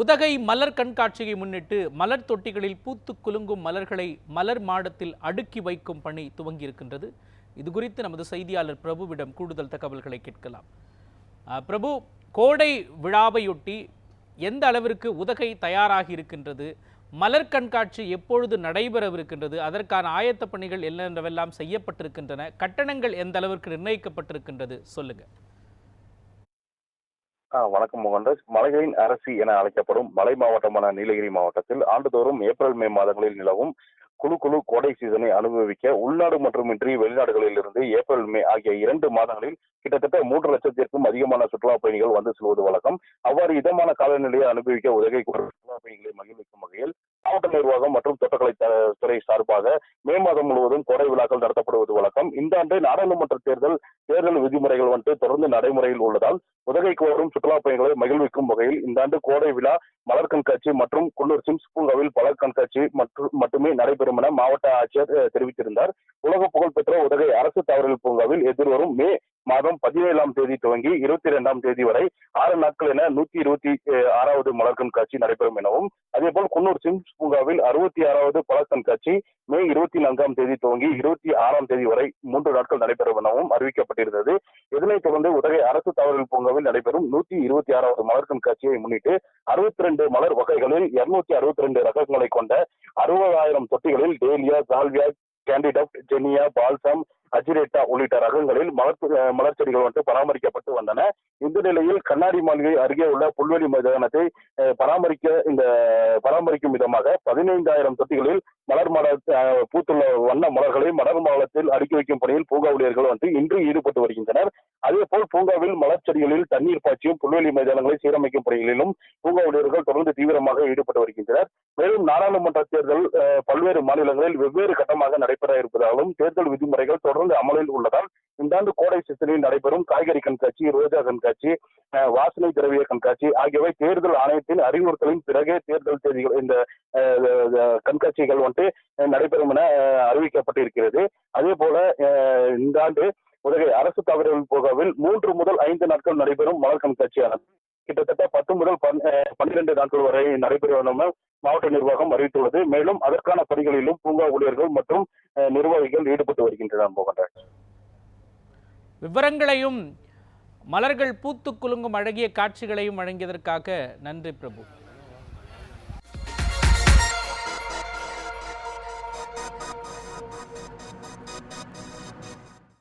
உதகை மலர் கண்காட்சியை முன்னிட்டு மலர் தொட்டிகளில் பூத்து குலுங்கும் மலர்களை மலர் மாடத்தில் அடுக்கி வைக்கும் பணி துவங்கியிருக்கின்றது. இது குறித்து நமது செய்தியாளர் பிரபுவிடம் கூடுதல் தகவல்களை கேட்கலாம். பிரபு கோடை விழாவையொட்டி எந்த அளவிற்கு உதகை தயாராகி இருக்கின்றது மலர் கண்காட்சி எப்பொழுது நடைபெறவிருக்கின்றது அதற்கான ஆயத்த பணிகள் என்னென்றவெல்லாம் செய்யப்பட்டிருக்கின்றன கட்டணங்கள் எந்த அளவிற்கு நிர்ணயிக்கப்பட்டிருக்கின்றது சொல்லுங்க. வணக்கம் மோகன்ராஜ் மலைகளின் அரசி என அழைக்கப்படும் மலை மாவட்டமான நீலகிரி மாவட்டத்தில் ஆண்டுதோறும் ஏப்ரல் மே மாதங்களில் நிலவும் குழு குழு கோடை சீசனை அனுபவிக்க உள்நாடு மட்டுமின்றி வெளிநாடுகளில் இருந்து ஏப்ரல் மே ஆகிய இரண்டு மாதங்களில் கிட்டத்தட்ட மூன்று லட்சத்திற்கும் அதிகமான சுற்றுலா பயணிகள் வந்து செல்வது வழக்கம். அவ்வாறு இதமான காலநிலையை அனுபவிக்க உதகை சுற்றுலா பயணிகளை மகிழ்விக்கும் வகையில் மாவட்ட நிர்வாகம் மற்றும் தோட்டக்கலை துறை சார்பாக மே மாதம் முழுவதும் கோடை விழாக்கள் நடத்தப்படுவது வழக்கம். இந்த ஆண்டு நாடாளுமன்ற தேர்தல் தேர்தல் விதிமுறைகள் வந்துட்டு தொடர்ந்து நடைமுறையில் உள்ளதால் உதகைக்கு வரும் சுற்றுலா பயணிகளை மகிழ்விக்கும் வகையில் இந்த ஆண்டு கோடை விழா மலர் கண்காட்சி மற்றும் குன்னூர் சிம்ஸ் பூங்காவில் பலர் கண்காட்சி மற்றும் மட்டுமே நடைபெறும் என மாவட்ட ஆட்சியர் தெரிவித்திருந்தார். உலக புகழ்பெற்ற உதகை அரசு தாவரவியல் பூங்காவில் எதிர்வரும் மே மாதம் பதினேழாம் தேதி துவங்கி இருபத்தி இரண்டாம் தேதி வரை ஆறு நாட்கள் என நூத்தி இருபத்தி ஆறாவது மலர் கண்காட்சி நடைபெறும் எனவும் அதேபோல் குன்னூர் சிம்ஸ் பூங்காவில் அறுபத்தி ஆறாவது பழக் கண்காட்சி மே இருபத்தி நான்காம் தேதி துவங்கி இருபத்தி ஆறாம் தேதி வரை மூன்று நாட்கள் நடைபெறும் எனவும் அறிவிக்கப்பட்டிருந்தது. இதனைத் தொடர்ந்து உதகை அரசு தவறுகள் பூங்காவில் நடைபெறும் நூத்தி இருபத்தி ஆறாவது மலர் கண்காட்சியை முன்னிட்டு அறுபத்தி ரெண்டு மலர் வகைகளில் இருநூத்தி அறுபத்தி ரெண்டு ரகங்களை கொண்ட அறுபதாயிரம் தொட்டிகளில் dahlia salvia candytuft zinnia balsam ageratum உள்ளிட்ட ரகங்களில் மலர் மலர் செடிகள் வந்து பராமரிக்கப்பட்டு வந்தன. இந்த நிலையில் கண்ணாடி மாளிகை அருகே உள்ள புல்வெளி மைதானத்தை பராமரிக்க இந்த பராமரிக்கும் விதமாக பதினைந்தாயிரம் தொட்டிகளில் மலர் மல பூத்துள்ள வண்ண மலர்களை மலர் மாலத்தில் அடுக்கி வைக்கும் பணியில் பூங்கா ஊழியர்கள் வந்து இன்று ஈடுபட்டு வருகின்றனர். அதேபோல் பூங்காவில் மலர் செடிகளில் தண்ணீர் பாய்ச்சியும் புல்வெளி மைதானங்களை சீரமைக்கும் பணிகளிலும் பூங்கா ஊழியர்கள் தொடர்ந்து தீவிரமாக ஈடுபட்டு வருகின்றனர். மேலும் நாடாளுமன்ற தேர்தல் பல்வேறு மாநிலங்களில் வெவ்வேறு கட்டமாக நடைபெற இருப்பதாலும் தேர்தல் விதிமுறைகள் தொடர்ந்து அமலில் உள்ளதால் இந்த ஆண்டு கோடை சீசனில் நடைபெறும் காய்கறி கண்காட்சி ரோஜா கண்காட்சி வாசனை திரவிய கண்காட்சி ஆகியவை தேர்தல் ஆணையத்தின் அறிவுறுத்தலின் பிறகே தேர்தல் தேதிகள் இந்த கண்காட்சிகள் வந்துட்டு நடைபெறும் என அறிவிக்கப்பட்டிருக்கிறது. அதே போல இந்த ஆண்டு உதகை அரசு தகவல் பூங்காவில் மூன்று முதல் ஐந்து நாட்கள் நடைபெறும் மலர் கண்காட்சியானது. கிட்டத்தட்ட பத்து முதல் பன்- பன்னிரண்டு நாட்கள் வரை நடைபெறும் என மாவட்ட நிர்வாகம் அறிவித்துள்ளது. மேலும் அதற்கான பணிகளிலும் பூங்கா ஊழியர்கள் மற்றும் நிர்வாகிகள் ஈடுபட்டு வருகின்றனர் போகின்றனர் விவரங்களையும் மலர்கள் பூத்து குலுங்கும் அழகிய காட்சிகளையும் வழங்கியதற்காக நன்றி பிரபு.